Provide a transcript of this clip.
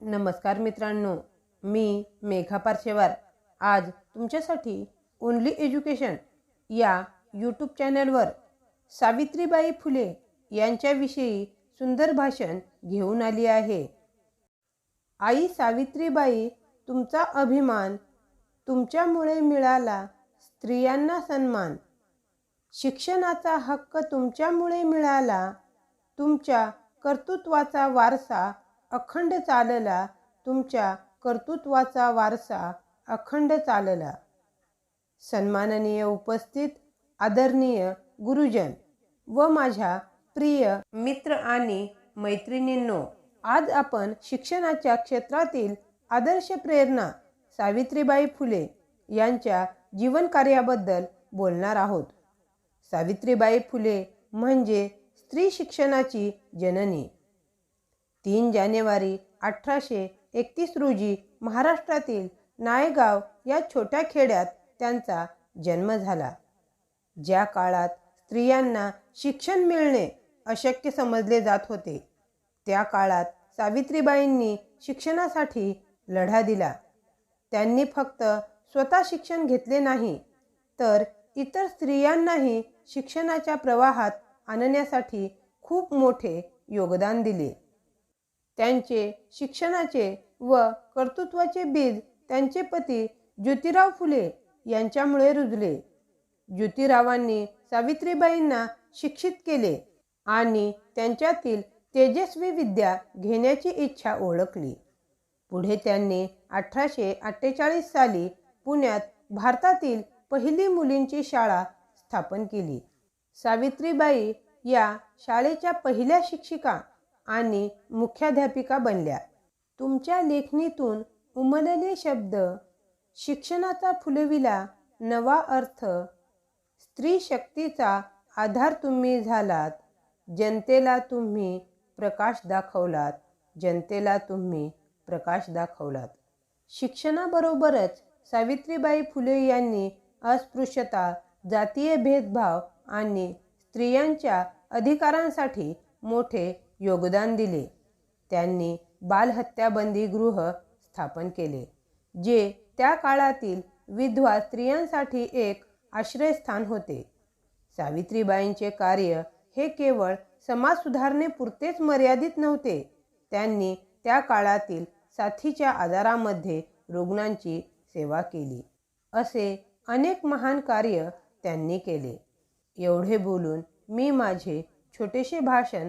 नमस्कार मित्रांनो मी मेघा पारशेवार. आज तुमच्यासाठी ओनली एज्युकेशन या यूट्यूब चॅनलवर सावित्रीबाई फुले यांच्याविषयी सुंदर भाषण घेऊन आली आहे. आई सावित्रीबाई तुमचा अभिमान तुमच्यामुळे मिळाला स्त्रियांना सन्मान. शिक्षणाचा हक्क तुमच्यामुळे मिळाला तुमच्या कर्तृत्वाचा वारसा अखंड चालला तुमच्या कर्तृत्वाचा वारसा अखंड चालला. सन्माननीय उपस्थित आदरणीय गुरुजन व माझ्या प्रिय मित्र आणि मैत्रिणींनो आज आपण शिक्षणाच्या क्षेत्रातील आदर्श प्रेरणा सावित्रीबाई फुले यांच्या जीवनकार्याबद्दल बोलणार आहोत. सावित्रीबाई फुले म्हणजे स्त्री शिक्षणाची जननी. तीन जानेवारी अठराशे एकतीस रोजी महाराष्ट्रातील नायगाव या छोट्या खेड्यात त्यांचा जन्म झाला. ज्या काळात स्त्रियांना शिक्षण मिळणे अशक्य समजले जात होते त्या काळात सावित्रीबाईंनी शिक्षणासाठी लढा दिला. त्यांनी फक्त स्वतः शिक्षण घेतले नाही तर इतर स्त्रियांनाही शिक्षणाच्या प्रवाहात आणण्यासाठी खूप मोठे योगदान दिले. त्यांचे शिक्षणाचे व कर्तृत्वाचे बीज त्यांचे पती ज्योतिराव फुले यांच्यामुळे रुजले. ज्योतिरावांनी सावित्रीबाईंना शिक्षित केले आणि त्यांच्यातील तेजस्वी विद्या घेण्याची इच्छा ओळखली. पुढे त्यांनी अठराशे अठ्ठेचाळीस साली पुण्यात भारतातील पहिली मुलींची शाळा स्थापन केली. सावित्रीबाई या शाळेच्या पहिल्या शिक्षिका आणि मुख्याध्यापिका बनल्या. तुमच्या लेखणीतून उमलले शब्द शिक्षणाचा फुलविला नवा अर्थ स्त्री शक्तीचा आधार तुम्ही झालात जनतेला तुम्ही प्रकाश दाखवलात जनतेला तुम्ही प्रकाश दाखवलात. शिक्षणाबरोबरच सावित्रीबाई फुले यांनी अस्पृश्यता जातीय भेदभाव आणि स्त्रियांच्या अधिकारांसाठी मोठे योगदान दिले. त्यांनी बालहत्याबंदी गृह स्थापन केले जे त्या काळातील विधवा स्त्रियांसाठी एक आश्रयस्थान होते. सावित्रीबाईंचे कार्य हे केवळ समाज सुधारणेपुरतेच मर्यादित नव्हते. त्यांनी त्या काळातील साथीच्या आजारामध्ये रुग्णांची सेवा केली असे अनेक महान कार्य त्यांनी केले. एवढे बोलून मी माझे छोटेसे भाषण